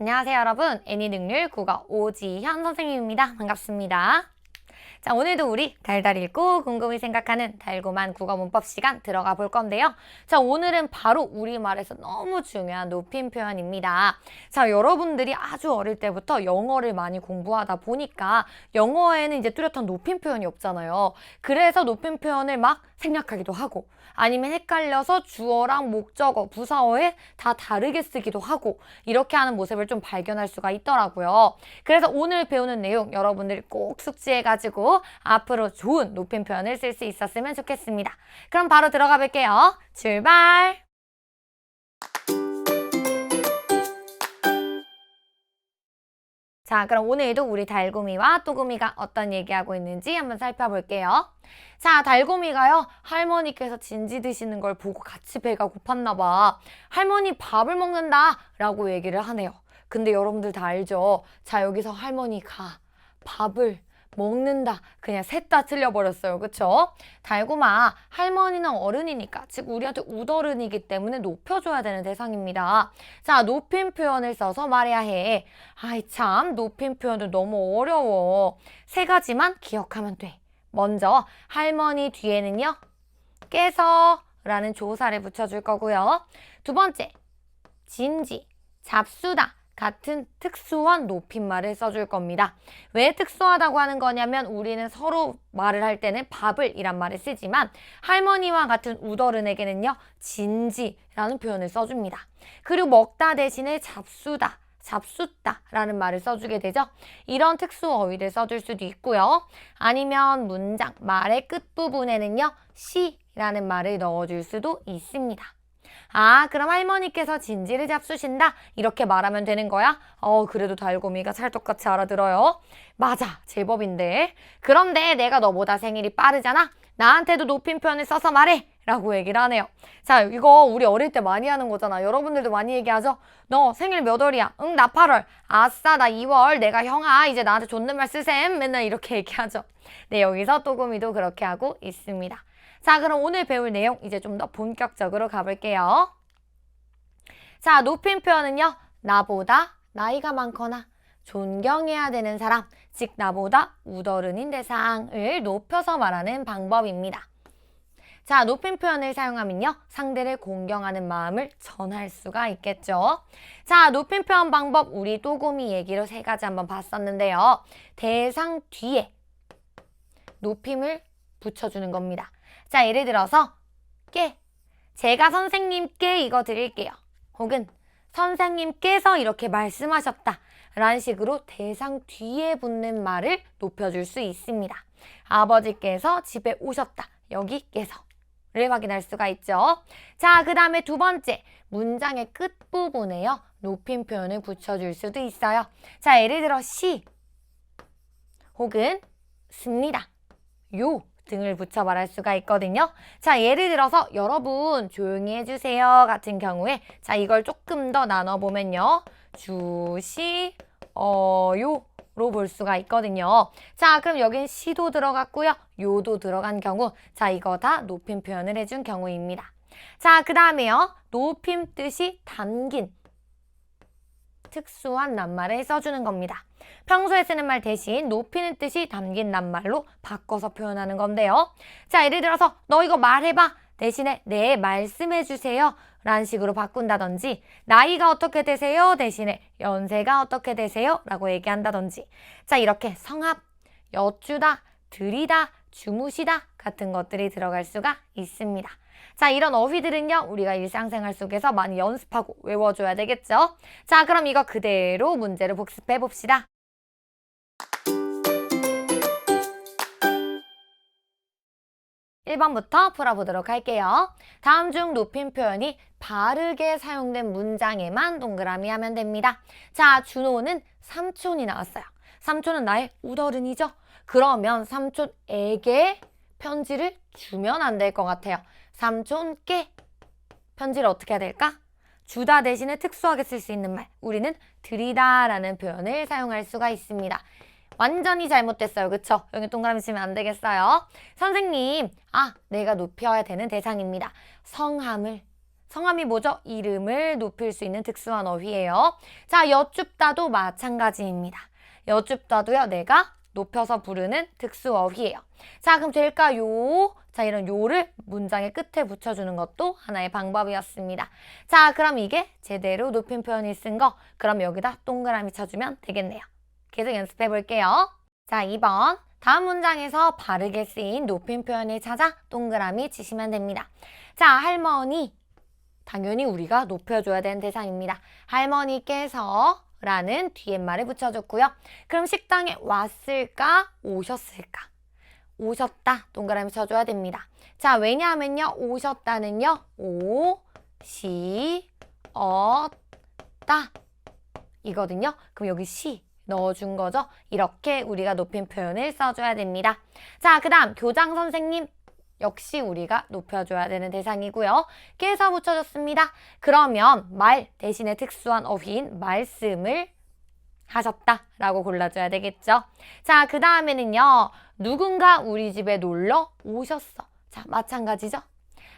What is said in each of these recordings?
안녕하세요 여러분. 애니 능률 국어 오지현 선생님입니다. 반갑습니다. 자 오늘도 우리 달달 읽고 궁금히 생각하는 달고만 국어 문법 시간 들어가 볼 건데요. 자 오늘은 바로 우리말에서 너무 중요한 높임 표현입니다. 자 여러분들이 아주 어릴 때부터 영어를 많이 공부하다 보니까 영어에는 이제 뚜렷한 높임 표현이 없잖아요. 그래서 높임 표현을 막 생략하기도 하고 아니면 헷갈려서 주어랑 목적어, 부사어에 다 다르게 쓰기도 하고 이렇게 하는 모습을 좀 발견할 수가 있더라고요. 그래서 오늘 배우는 내용 여러분들이 꼭 숙지해가지고 앞으로 좋은 높임 표현을 쓸 수 있었으면 좋겠습니다. 그럼 바로 들어가 볼게요. 출발! 자, 그럼 오늘도 우리 달고미와 또고미가 어떤 얘기하고 있는지 한번 살펴볼게요. 자, 달고미가요, 할머니께서 진지 드시는 걸 보고 같이 배가 고팠나 봐. 할머니 밥을 먹는다! 라고 얘기를 하네요. 근데 여러분들 다 알죠? 자, 여기서 할머니가 밥을 먹는다. 그냥 셋 다 틀려버렸어요. 그쵸? 달고마, 할머니는 어른이니까, 즉 우리한테 우더른이기 때문에 높여줘야 되는 대상입니다. 자, 높임 표현을 써서 말해야 해. 아이 참, 높임 표현도 너무 어려워. 세 가지만 기억하면 돼. 먼저 할머니 뒤에는요. 깨서 라는 조사를 붙여줄 거고요. 두 번째, 진지, 잡수다 같은 특수한 높임말을 써줄 겁니다. 왜 특수하다고 하는 거냐면 우리는 서로 말을 할 때는 밥을 이란 말을 쓰지만 할머니와 같은 우더른에게는요. 진지라는 표현을 써줍니다. 그리고 먹다 대신에 잡수다 잡숫다 라는 말을 써주게 되죠. 이런 특수 어휘를 써줄 수도 있고요. 아니면 문장, 말의 끝부분에는요. 시 라는 말을 넣어줄 수도 있습니다. 아, 그럼 할머니께서 진지를 잡수신다? 이렇게 말하면 되는 거야? 어, 그래도 달고미가 찰떡같이 알아들어요. 맞아, 제법인데. 그런데 내가 너보다 생일이 빠르잖아? 나한테도 높임 표현을 써서 말해! 라고 얘기를 하네요. 자, 이거 우리 어릴 때 많이 하는 거잖아. 여러분들도 많이 얘기하죠? 너 생일 몇 월이야? 응, 나 8월. 아싸, 나 2월. 내가 형아. 이제 나한테 존댓말 쓰셈. 맨날 이렇게 얘기하죠. 네, 여기서 또구미도 그렇게 하고 있습니다. 자, 그럼 오늘 배울 내용 이제 좀 더 본격적으로 가볼게요. 자, 높임 표현은요. 나보다 나이가 많거나 존경해야 되는 사람, 즉 나보다 우더른인 대상을 높여서 말하는 방법입니다. 자, 높임 표현을 사용하면요. 상대를 공경하는 마음을 전할 수가 있겠죠. 자, 높임 표현 방법 우리 또고미 얘기로 세 가지 한번 봤었는데요. 대상 뒤에 높임을 붙여주는 겁니다. 자, 예를 들어서 깨. 제가 선생님께 이거 드릴게요. 혹은 선생님께서 이렇게 말씀하셨다. 라는 식으로 대상 뒤에 붙는 말을 높여줄 수 있습니다. 아버지께서 집에 오셨다. 여기께서. 를 확인할 수가 있죠. 자, 그 다음에 두 번째, 문장의 끝부분에요. 높임 표현을 붙여줄 수도 있어요. 자, 예를 들어 시 혹은 습니다. 요 등을 붙여 말할 수가 있거든요. 자, 예를 들어서 여러분 조용히 해주세요 같은 경우에 자, 이걸 조금 더 나눠보면요. 주시, 어요 로볼 수가 있거든요. 자, 그럼 여긴 시도 들어갔고요. 요도 들어간 경우. 자, 이거 다 높임 표현을 해준 경우입니다. 자, 그 다음에요. 높임 뜻이 담긴 특수한 낱말을 써주는 겁니다. 평소에 쓰는 말 대신 높이는 뜻이 담긴 낱말로 바꿔서 표현하는 건데요. 자, 예를 들어서 너 이거 말해봐. 대신에 네, 말씀해주세요. 라는 식으로 바꾼다든지 나이가 어떻게 되세요? 대신에 연세가 어떻게 되세요? 라고 얘기한다든지 자, 이렇게 성합, 여쭈다, 들이다, 주무시다 같은 것들이 들어갈 수가 있습니다. 자, 이런 어휘들은요, 우리가 일상생활 속에서 많이 연습하고 외워줘야 되겠죠? 자, 그럼 이거 그대로 문제를 복습해 봅시다. 1번부터 풀어보도록 할게요. 다음 중 높임 표현이 바르게 사용된 문장에만 동그라미 하면 됩니다. 자, 준호는 삼촌이 나왔어요. 삼촌은 나의 우더른이죠? 그러면 삼촌에게 편지를 주면 안 될 것 같아요. 삼촌께 편지를 어떻게 해야 될까? 주다 대신에 특수하게 쓸 수 있는 말. 우리는 드리다 라는 표현을 사용할 수가 있습니다. 완전히 잘못됐어요. 그쵸? 여기 동그라미 치면 안 되겠어요. 선생님, 아, 내가 높여야 되는 대상입니다. 성함을 성함이 뭐죠? 이름을 높일 수 있는 특수한 어휘예요. 자, 여쭙다도 마찬가지입니다. 여쭙다도요, 내가 높여서 부르는 특수 어휘예요. 자, 그럼 될까요? 자, 이런 요를 문장의 끝에 붙여주는 것도 하나의 방법이었습니다. 자, 그럼 이게 제대로 높임 표현이 쓴 거. 그럼 여기다 동그라미 쳐주면 되겠네요. 계속 연습해 볼게요. 자, 2번. 다음 문장에서 바르게 쓰인 높임 표현을 찾아 동그라미 치시면 됩니다. 자, 할머니. 당연히 우리가 높여줘야 되는 대상입니다. 할머니께서 라는 뒤에 말을 붙여줬고요. 그럼 식당에 왔을까? 오셨을까? 오셨다. 동그라미 쳐줘야 됩니다. 자, 왜냐하면요. 오셨다는요. 오, 시, 어, 따. 이거든요. 그럼 여기 시 넣어준 거죠. 이렇게 우리가 높임 표현을 써줘야 됩니다. 자, 그 다음 교장 선생님 역시 우리가 높여줘야 되는 대상이고요. 깨서 붙여줬습니다. 그러면 말 대신에 특수한 어휘인 말씀을 하셨다 라고 골라줘야 되겠죠. 자, 그 다음에는요. 누군가 우리 집에 놀러 오셨어. 자, 마찬가지죠.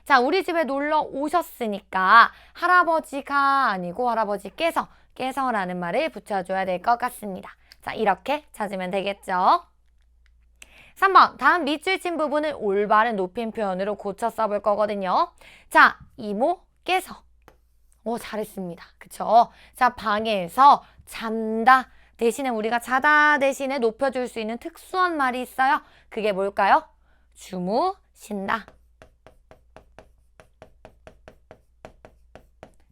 자, 우리 집에 놀러 오셨으니까 할아버지가 아니고 할아버지께서 깨서라는 말을 붙여줘야 될 것 같습니다. 자, 이렇게 찾으면 되겠죠. 3번, 다음 밑줄 친 부분을 올바른 높임 표현으로 고쳐 써볼 거거든요. 자, 이모께서. 오, 잘했습니다. 그쵸? 자, 방에서 잔다. 대신에 우리가 자다 대신에 높여줄 수 있는 특수한 말이 있어요. 그게 뭘까요? 주무신다.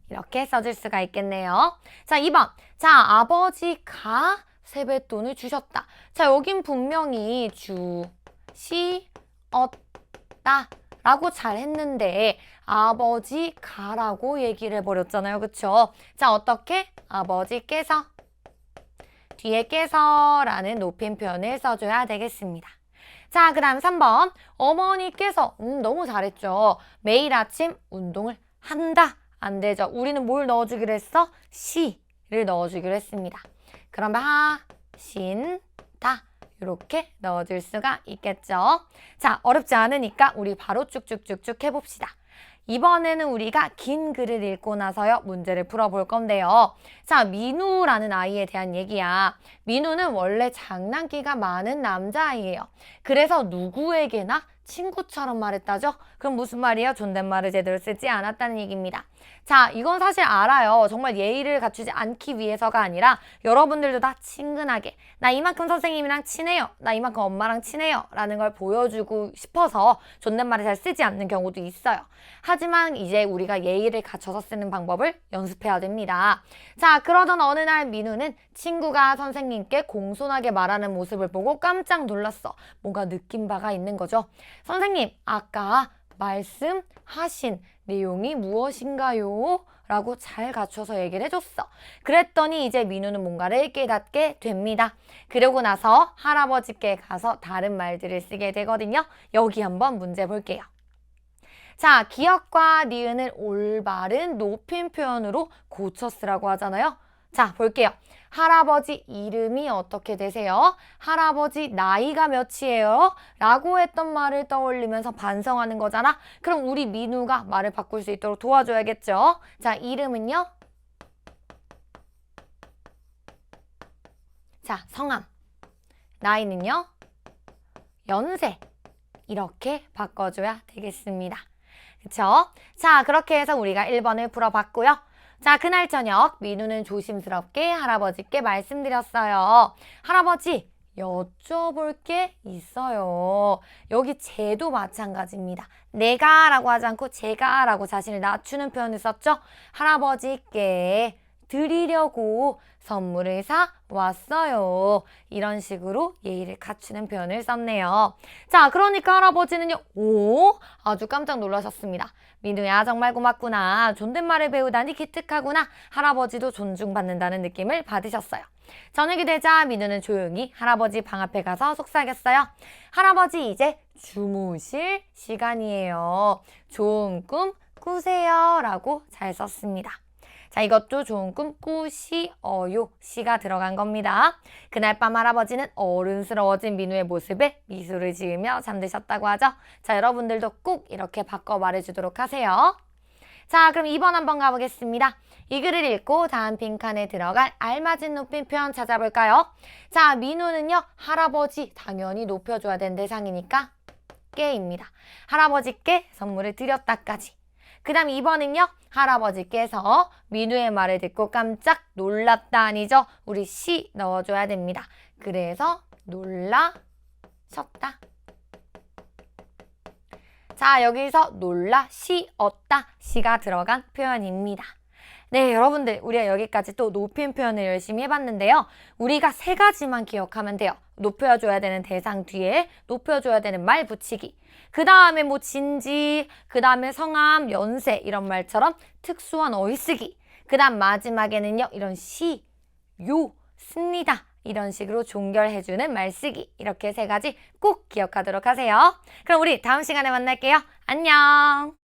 이렇게 써줄 수가 있겠네요. 자, 2번. 자, 아버지가 세뱃돈을 주셨다. 자, 여긴 분명히 주, 시, 었다. 라고 잘 했는데 아버지 가라고 얘기를 해버렸잖아요. 그쵸? 자, 어떻게? 아버지께서 뒤에 께서라는 높임 표현을 써줘야 되겠습니다. 자, 그 다음 3번. 어머니께서, 음, 너무 잘했죠. 매일 아침 운동을 한다. 안 되죠. 우리는 뭘 넣어주기로 했어? 시를 넣어주기로 했습니다. 그러면 하신다. 이렇게 넣어줄 수가 있겠죠. 자, 어렵지 않으니까 우리 바로 쭉쭉쭉쭉 해봅시다. 이번에는 우리가 긴 글을 읽고 나서요, 문제를 풀어볼 건데요. 자, 민우라는 아이에 대한 얘기야. 민우는 원래 장난기가 많은 남자아이예요. 그래서 누구에게나 친구처럼 말했다죠? 그럼 무슨 말이에요? 존댓말을 제대로 쓰지 않았다는 얘기입니다. 자, 이건 사실 알아요. 정말 예의를 갖추지 않기 위해서가 아니라 여러분들도 다 친근하게 나 이만큼 선생님이랑 친해요. 나 이만큼 엄마랑 친해요. 라는 걸 보여주고 싶어서 존댓말을 잘 쓰지 않는 경우도 있어요. 하지만 이제 우리가 예의를 갖춰서 쓰는 방법을 연습해야 됩니다. 자, 그러던 어느 날 민우는 친구가 선생님께 공손하게 말하는 모습을 보고 깜짝 놀랐어. 뭔가 느낀 바가 있는 거죠. 선생님, 아까 말씀하신 내용이 무엇인가요? 라고 잘 갖춰서 얘기를 해줬어. 그랬더니 이제 민우는 뭔가를 깨닫게 됩니다. 그러고 나서 할아버지께 가서 다른 말들을 쓰게 되거든요. 여기 한번 문제 볼게요. 자, 기억과 니은을 올바른 높임 표현으로 고쳐 쓰라고 하잖아요. 자, 볼게요. 할아버지 이름이 어떻게 되세요? 할아버지 나이가 몇이에요? 라고 했던 말을 떠올리면서 반성하는 거잖아. 그럼 우리 민우가 말을 바꿀 수 있도록 도와줘야겠죠? 자, 이름은요? 자, 성함. 나이는요? 연세. 이렇게 바꿔줘야 되겠습니다. 그쵸? 자, 그렇게 해서 우리가 1번을 풀어봤고요. 자, 그날 저녁 민우는 조심스럽게 할아버지께 말씀드렸어요. 할아버지, 여쭤볼 게 있어요. 여기 제도 마찬가지입니다. 내가 라고 하지 않고 제가 라고 자신을 낮추는 표현을 썼죠. 할아버지께 드리려고 선물을 사 왔어요. 이런 식으로 예의를 갖추는 표현을 썼네요. 자, 그러니까 할아버지는요, 오, 아주 깜짝 놀라셨습니다. 민우야, 정말 고맙구나. 존댓말을 배우다니 기특하구나. 할아버지도 존중받는다는 느낌을 받으셨어요. 저녁이 되자 민우는 조용히 할아버지 방 앞에 가서 속삭였어요. 할아버지, 이제 주무실 시간이에요. 좋은 꿈 꾸세요. 라고 잘 썼습니다. 자, 이것도 좋은 꿈 꾸시어요. 시가 들어간 겁니다. 그날 밤 할아버지는 어른스러워진 민우의 모습에 미소를 지으며 잠드셨다고 하죠. 자, 여러분들도 꼭 이렇게 바꿔 말해주도록 하세요. 자, 그럼 2번 한번 가보겠습니다. 이 글을 읽고 다음 빈칸에 들어갈 알맞은 높임 표현 찾아볼까요? 자, 민우는요, 할아버지 당연히 높여줘야 되는 대상이니까 깨입니다. 할아버지께 선물을 드렸다까지. 그 다음 2번은요, 할아버지께서 민우의 말을 듣고 깜짝 놀랐다 아니죠? 우리 시 넣어줘야 됩니다. 그래서 놀라셨다. 자, 여기서 놀라 시었다. 시가 들어간 표현입니다. 네, 여러분들, 우리가 여기까지 또 높임 표현을 열심히 해봤는데요. 우리가 세 가지만 기억하면 돼요. 높여줘야 되는 대상 뒤에 높여줘야 되는 말 붙이기. 그 다음에 뭐 진지, 그 다음에 성함, 연세 이런 말처럼 특수한 어휘 쓰기. 그 다음 마지막에는요, 이런 시, 요, 씁니다. 이런 식으로 종결해주는 말 쓰기. 이렇게 세 가지 꼭 기억하도록 하세요. 그럼 우리 다음 시간에 만날게요. 안녕!